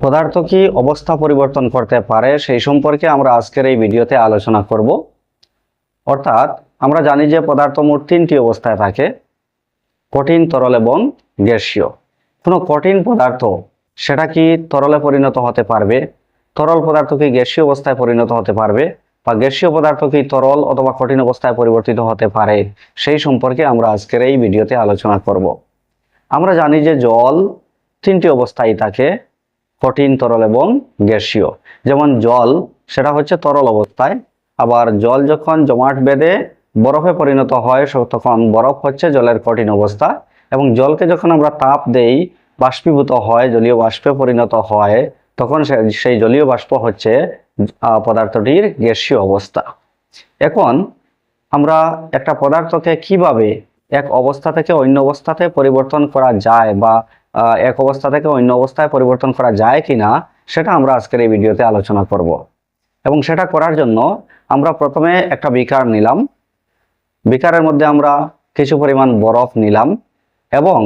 পদার্থ কি অবস্থা পরিবর্তন করতে পারে সেই সম্পর্কে আমরা আজকের এই ভিডিওতে আলোচনা করব। অর্থাৎ আমরা জানি যে পদার্থ মোট তিনটি অবস্থায় থাকে, কঠিন, তরল এবং গ্যাসীয়। কোনো কঠিন পদার্থ সেটা কি তরলে পরিণত হতে পারবে, তরল পদার্থ কি গ্যাসীয় অবস্থায় পরিণত হতে পারবে, বা গ্যাসীয় পদার্থ কি তরল অথবা কঠিন অবস্থায় পরিবর্তিত হতে পারে, সেই সম্পর্কে আমরা আজকের এই ভিডিওতে আলোচনা করব। আমরা জানি যে জল তিনটি অবস্থায় থাকে, কঠিন, তরল এবং গ্যাসীয়। যেমন জল, সেটা হচ্ছে তরল অবস্থায়। আবার জল যখন জমাট বেঁধে বরফে পরিণত হয় তখন বরফ হচ্ছে জলের কঠিন অবস্থা। এবং জলকে যখন আমরা তাপ দেই, বাষ্পীভূত হয়, জলীয় বাষ্পে পরিণত হয়, তখন সেই জলীয় বাষ্প হচ্ছে পদার্থটির গ্যাসীয় অবস্থা। এখন আমরা একটা পদার্থকে কীভাবে এক অবস্থা থেকে অন্য অবস্থাতে পরিবর্তন করা যায় বা এক অবস্থা থেকে অন্য অবস্থায় পরিবর্তন করা যায় কিনা, সেটা আমরা আজকের এই ভিডিওতে আলোচনা করব। এবং সেটা করার জন্য আমরা প্রথমে একটা বিকার নিলাম। বিকারের মধ্যে আমরা কিছু পরিমাণ বরফ নিলাম এবং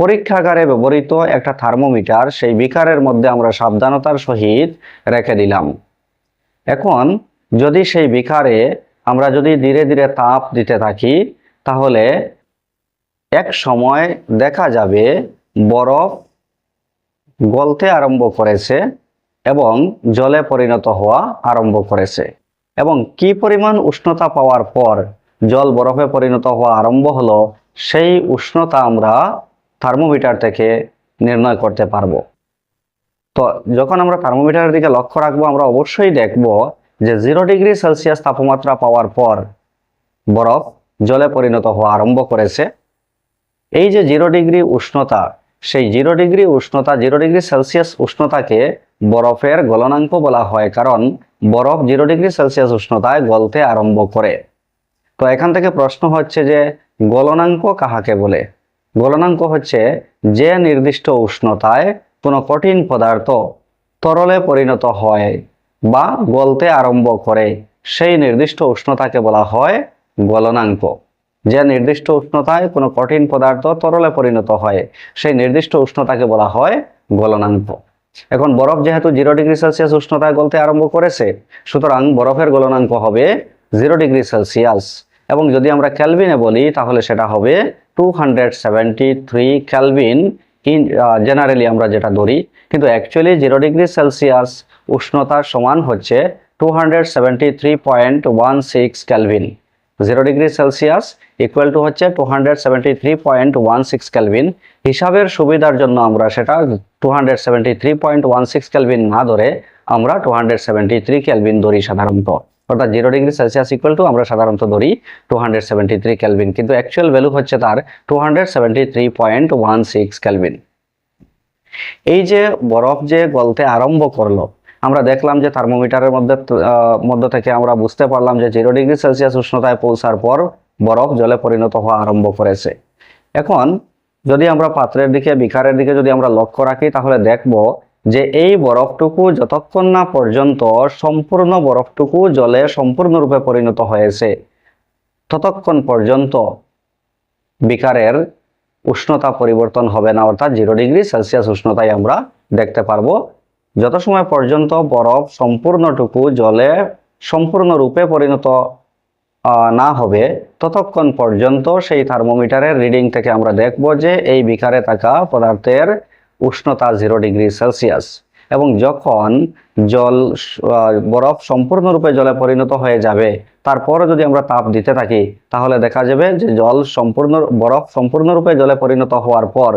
পরীক্ষাগারে ব্যবহৃত একটা থার্মোমিটার সেই বিকারের মধ্যে আমরা সাবধানতার সহিত রেখে দিলাম। এখন যদি সেই বিকারে আমরা যদি ধীরে ধীরে তাপ দিতে থাকি, তাহলে এক সময় দেখা যাবে বরফ গলতে আরম্ভ করেছে এবং জলে পরিণত হওয়া আরম্ভ করেছে। এবং কি পরিমাণ উষ্ণতা পাওয়ার পর জল বরফে পরিণত হওয়া আরম্ভ হলো, সেই উষ্ণতা আমরা থার্মোমিটার থেকে নির্ণয় করতে পারব। তো যখন আমরা থার্মোমিটারের দিকে লক্ষ্য রাখব, আমরা অবশ্যই দেখব যে জিরো ডিগ্রি সেলসিয়াস তাপমাত্রা পাওয়ার পর বরফ জলে পরিণত হওয়া আরম্ভ করেছে। এই যে জিরো ডিগ্রি উষ্ণতা, সেই জিরো ডিগ্রি উষ্ণতা, জিরো ডিগ্রি সেলসিয়াস উষ্ণতাকে বরফের গলনাঙ্ক বলা হয়, কারণ বরফ জিরো ডিগ্রি সেলসিয়াস উষ্ণতায় গলতে আরম্ভ করে। তো এখান থেকে প্রশ্ন হচ্ছে যে, গলনাঙ্ক কাহাকে বলে? গলনাঙ্ক হচ্ছে যে নির্দিষ্ট উষ্ণতায় কোনো কঠিন পদার্থ তরলে পরিণত হয় বা গলতে আরম্ভ করে, সেই নির্দিষ্ট উষ্ণতাকে বলা হয় গলনাঙ্ক। যে নির্দিষ্ট উষ্ণতায় কোনো কঠিন পদার্থ তরলে পরিণত হয়, সেই নির্দিষ্ট উষ্ণতাকে বলা হয় গলনাঙ্ক। এখন বরফ যেহেতু জিরো ডিগ্রি সেলসিয়াস উষ্ণতায় গলতে আরম্ভ করেছে, সুতরাং বরফের গলনাঙ্ক হবে জিরো ডিগ্রি সেলসিয়াস এবং যদি আমরা ক্যালভিনে বলি, তাহলে সেটা হবে two hundred seventy three kelvin generally আমরা যেটা ধরি, কিন্তু অ্যাকচুয়ালি জিরো ডিগ্রি সেলসিয়াস উষ্ণতার সমান হচ্ছে two hundred seventy three point one six kelvin zero degree Celsius equal to হচ্ছে two hundred seventy three point one six kelvin হিসাবের সুবিধার জন্য আমরা সেটা two hundred seventy three point one six kelvin না ধরে আমরা two hundred seventy three kelvin ধরি সাধারণত। অর্থাৎ zero degree Celsius equal to আমরা সাধারণত ধরি two hundred seventy three kelvin কিন্তু অ্যাকচুয়াল ভ্যালু হচ্ছে তার two hundred seventy three point one six kelvin এই যে বরফ যে গলতে আরম্ভ করল আমরা দেখলাম যে থার্মোমিটারের মধ্যে মধ্য থেকে আমরা বুঝতে পারলাম যে জিরো ডিগ্রি সেলসিয়াস উষ্ণতায় পৌঁছার পর বরফ জলে পরিণত হওয়া আরম্ভ করেছে। এখন, যদি আমরা পাত্রের দিকে বিকারের দিকে যদি আমরা লক্ষ্য রাখি, তাহলে দেখব যে এই বরফটুকু যতক্ষণ না পর্যন্ত সম্পূর্ণ বরফটুকু জলে সম্পূর্ণরূপে পরিণত হয়েছে, ততক্ষণ পর্যন্ত বিকারের উষ্ণতা পরিবর্তন হবে না, অর্থাৎ জিরো ডিগ্রি সেলসিয়াস উষ্ণতায় আমরা দেখতে পারব। যত সময় পর্যন্ত বরফ সম্পূর্ণটুকু জলে সম্পূর্ণরূপে পরিণত না হবে, ততক্ষণ পর্যন্ত সেই থার্মোমিটারের রিডিং থেকে আমরা দেখব যে এই বিকারে থাকা পদার্থের উষ্ণতা জিরো ডিগ্রি সেলসিয়াস এবং যখন জল বরফ সম্পূর্ণরূপে জলে পরিণত হয়ে যাবে তারপরে যদি আমরা তাপ দিতে থাকি, তাহলে দেখা যাবে যে জল সম্পূর্ণ, বরফ সম্পূর্ণরূপে জলে পরিণত হওয়ার পর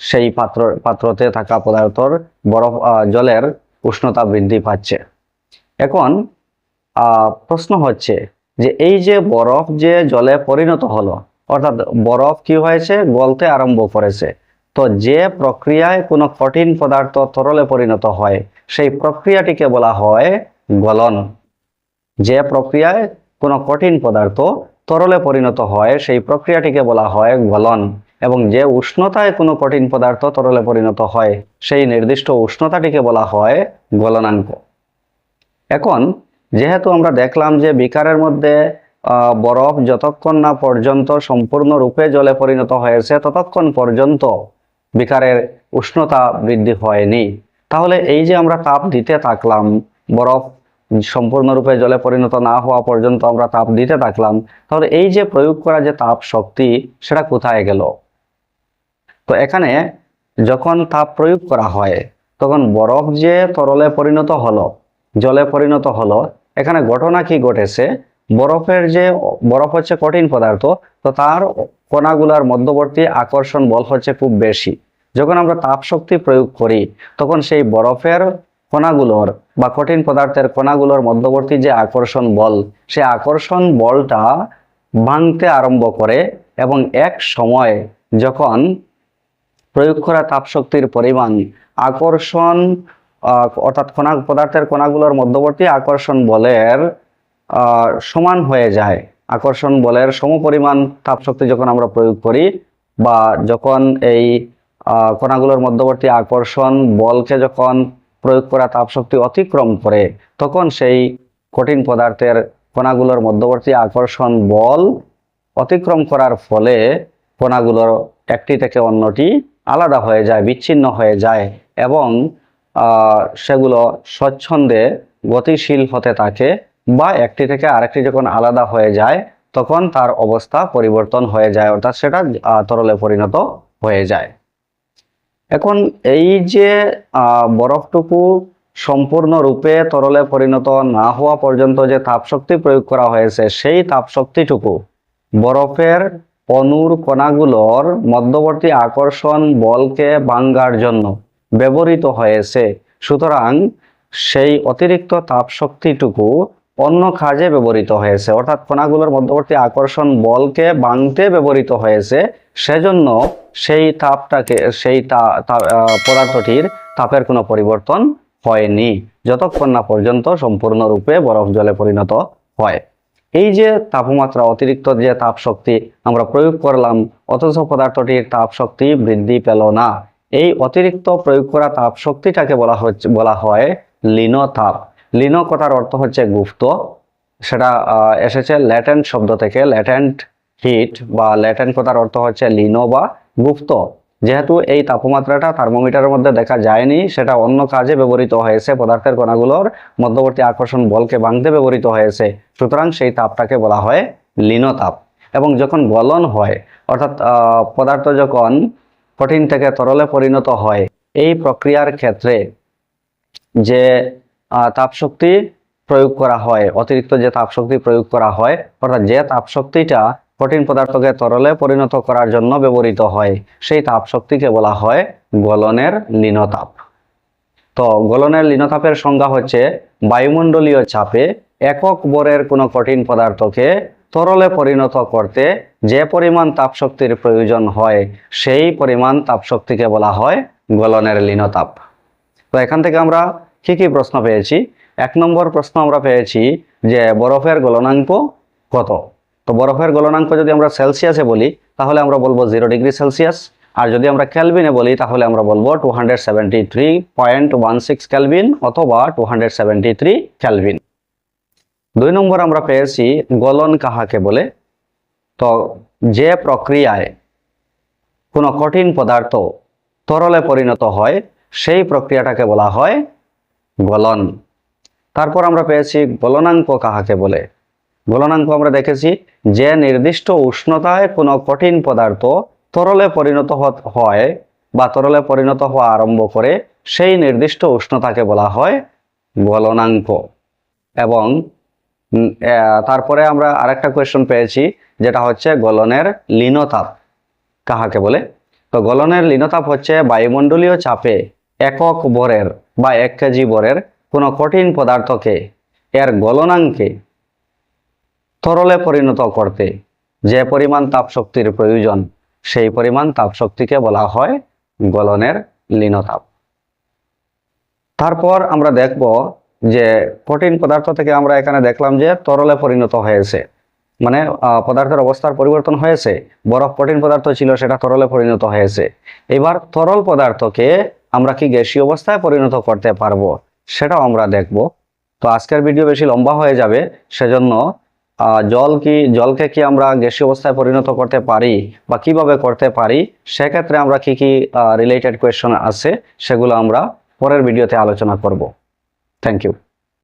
সেই পাত্র, পাত্রতে থাকা পদার্থর বরফ জলের উষ্ণতা বৃদ্ধি পাচ্ছে। এখন প্রশ্ন হচ্ছে যে এই যে বরফ যে জলে পরিণত হলো, অর্থাৎ বরফ কি হয়েছে? গলতে আরম্ভ করেছে। তো যে প্রক্রিয়ায় কোনো কঠিন পদার্থ তরলে পরিণত হয়, সেই প্রক্রিয়াটিকে বলা হয় গলন। যে প্রক্রিয়ায় কোনো কঠিন পদার্থ তরলে পরিণত হয়, সেই প্রক্রিয়াটিকে বলা হয় গলন। এবং যে উষ্ণতায় কোনো কঠিন পদার্থ তরলে পরিণত হয়, সেই নির্দিষ্ট উষ্ণতাটিকে বলা হয় গলনাঙ্ক। এখন, যেহেতু আমরা দেখলাম যে বিকারের মধ্যে বরফ যতক্ষণ না পর্যন্ত সম্পূর্ণরূপে জলে পরিণত হয়েছে, ততক্ষণ পর্যন্ত বিকারের উষ্ণতা বৃদ্ধি হয়নি। তাহলে এই যে আমরা তাপ দিতে থাকলাম, বরফ সম্পূর্ণরূপে জলে পরিণত না হওয়া পর্যন্ত আমরা তাপ দিতে থাকলাম, তাহলে এই যে প্রয়োগ করা যে তাপ শক্তি, সেটা কোথায় গেল? তো এখানে যখন তাপ প্রয়োগ করা হয়, তখন বরফ যে তরলে পরিণত হলো, জলে পরিণত হলো, এখানে ঘটনা কি ঘটেছে? বরফের যে, বরফ হচ্ছে কঠিন পদার্থ, তো তার কণাগুলার মধ্যবর্তী আকর্ষণ বল হচ্ছে খুব বেশি। যখন আমরা তাপ শক্তি প্রয়োগ করি, তখন সেই বরফের কণাগুলোর বা কঠিন পদার্থের কণাগুলোর মধ্যবর্তী যে আকর্ষণ বল সেই আকর্ষণ বলটা ভাঙতে আরম্ভ করে এবং এক সময় যখন প্রয়োগ করা তাপশক্তির পরিমাণ। আকর্ষণ অর্থাৎ কণা, পদার্থের কণাগুলোর মধ্যবর্তী আকর্ষণ বলের সমান হয়ে যায়। আকর্ষণ বলের সমপরিমাণ তাপশক্তি যখন আমরা প্রয়োগ করি বা যখন এই কণাগুলোর মধ্যবর্তী আকর্ষণ বলকে যখন প্রয়োগ করা তাপশক্তি অতিক্রম করে, তখন সেই কঠিন পদার্থের কণাগুলোর মধ্যবর্তী আকর্ষণ বল অতিক্রম করার ফলে কণাগুলোর একটি থেকে অন্যটি আলাদা হয়ে যায়, বিচ্ছিন্ন হয়ে যায় এবং সেগুলো স্বচ্ছন্দে গতিশীল হতে থাকে বা একটি থেকে আরেকটি যখন আলাদা হয়ে যায়, তখন তার অবস্থা পরিবর্তন হয়ে যায়, অর্থাৎ সেটা তরলে পরিণত হয়ে যায়। এখন এই যে বরফটুকু সম্পূর্ণরূপে তরলে পরিণত না হওয়া পর্যন্ত যে তাপশক্তি প্রয়োগ করা হয়েছে, সেই তাপশক্তিটুকু বরফের অনুর কণাগুলোর মধ্যবর্তী আকর্ষণ বলকে ভাঙ্গার জন্য ব্যবহৃত হয়েছে। সুতরাং সেই অতিরিক্ত তাপশক্তিটুকু অন্য কাজে ব্যবহৃত হয়েছে। অর্থাৎ কণাগুলোর মধ্যবর্তী আকর্ষণ বলকে ভাঙতে ব্যবহৃত হয়েছে। সেজন্য সেই তাপটাকে, সেই পদার্থটির তাপের কোনো পরিবর্তন হয়নি। যতক্ষণ না পর্যন্ত সম্পূর্ণরূপে বরফ জলে পরিণত হয়। এই যে তাপমাত্রা, অতিরিক্ত যে তাপ শক্তি আমরা প্রয়োগ করলাম, অথচ পদার্থটির তাপ শক্তি বৃদ্ধি পেল না। এই অতিরিক্ত প্রয়োগ করা তাপ শক্তিটাকে বলা হচ্ছে বলা হয় লিন তাপ লিন কথার অর্থ হচ্ছে গুপ্ত। সেটা এসেছে ল্যাটেন্ট শব্দ থেকে, ল্যাটেন্ট হিট বা ল্যাটেন্ট কথার অর্থ হচ্ছে লিনো বা গুপ্ত। যেহেতু এই তাপমাত্রাটা থার্মোমিটারের মধ্যে দেখা যায়নি, সেটা অন্য কাজে ব্যবহৃত হয়েছে, পদার্থের কণাগুলোর মধ্যবর্তী আকর্ষণ বলকে ভাঙতে ব্যবহৃত হয়েছে। সুতরাং সেই তাপটাকে বলা হয় লিন তাপ এবং যখন গলন হয়, অর্থাৎ পদার্থ যখন কঠিন থেকে তরলে পরিণত হয়, এই প্রক্রিয়ার ক্ষেত্রে যে তাপশক্তি প্রয়োগ করা হয়, অতিরিক্ত যে তাপশক্তি প্রয়োগ করা হয়, অর্থাৎ যে তাপশক্তিটা কঠিন পদার্থকে তরলে পরিণত করার জন্য ব্যবহৃত হয়। সেই তাপশক্তিকে বলা হয় গলনের লীনতাপ। তো গলনের লিনতাপের সংজ্ঞা হচ্ছে বায়ুমণ্ডলীয় চাপে একক বরের কোনো কঠিন পদার্থকে তরলে পরিণত করতে যে পরিমাণ তাপশক্তির প্রয়োজন হয়, সেই পরিমাণ তাপশক্তিকে বলা হয় গলনের লীনতাপ। তো এখান থেকে আমরা কি কি প্রশ্ন পেয়েছি? এক নম্বর প্রশ্ন আমরা পেয়েছি যে বরফের গলনাঙ্ক কত? তো বরফের গলনাঙ্ক যদি আমরা সেলসিয়াসে বলি, তাহলে আমরা বলব জিরো ডিগ্রি সেলসিয়াস আর যদি আমরা ক্যালভিনে বলি, তাহলে আমরা বলব two hundred seventy three point one six kelvin অথবা two hundred seventy three kelvin দুই নম্বর আমরা পেয়েছি গলন কাহাকে বলে। তো যে প্রক্রিয়ায় কোনো কঠিন পদার্থ তরলে পরিণত হয়, সেই প্রক্রিয়াটাকে বলা হয় গলন। তারপর আমরা পেয়েছি গলনাঙ্ক কাহাকে বলে। গলনাঙ্ক আমরা দেখেছি যে নির্দিষ্ট উষ্ণতায় কোনো কঠিন পদার্থ তরলে পরিণত হয় বা তরলে পরিণত হওয়া আরম্ভ করে সেই নির্দিষ্ট উষ্ণতাকে বলা হয় গলনাঙ্ক। এবং তারপরে আমরা আরেকটা কোয়েশ্চন পেয়েছি, যেটা হচ্ছে গলনের লীনতাপ। কাহাকে বলে? তো গলনের লীনতাপ হচ্ছে বায়ুমণ্ডলীয় চাপে একক বরের বা এক কেজি বরের কোনো কঠিন পদার্থকে, এর গলনাঙ্কে তরলে পরিণত করতে। যে পরিমাণ তাপশক্তির প্রয়োজন, সেই পরিমাণ তাপশক্তিকে বলা হয় গলনের লিনতাপ। তারপর আমরা দেখব যে কঠিন পদার্থ থেকে আমরা এখানে দেখলাম যে তরলে পরিণত হয়েছে। মানে পদার্থের অবস্থার পরিবর্তন হয়েছে। বরফ কঠিন পদার্থ ছিল, সেটা তরলে পরিণত হয়েছে। এবার তরল পদার্থকে আমরা কি গ্যাসীয় অবস্থায় পরিণত করতে পারব, সেটাও আমরা দেখব। তো আজকের ভিডিও বেশি লম্বা হয়ে যাবে, সেজন্য জল কি, জলকে কি আমরা গ্যাসীয় অবস্থায় পরিণত করতে পারি বা কীভাবে করতে পারি? সেক্ষেত্রে আমরা কি কি রিলেটেড কোয়েশ্চন আছে সেগুলো আমরা পরের ভিডিওতে আলোচনা করব। Thank you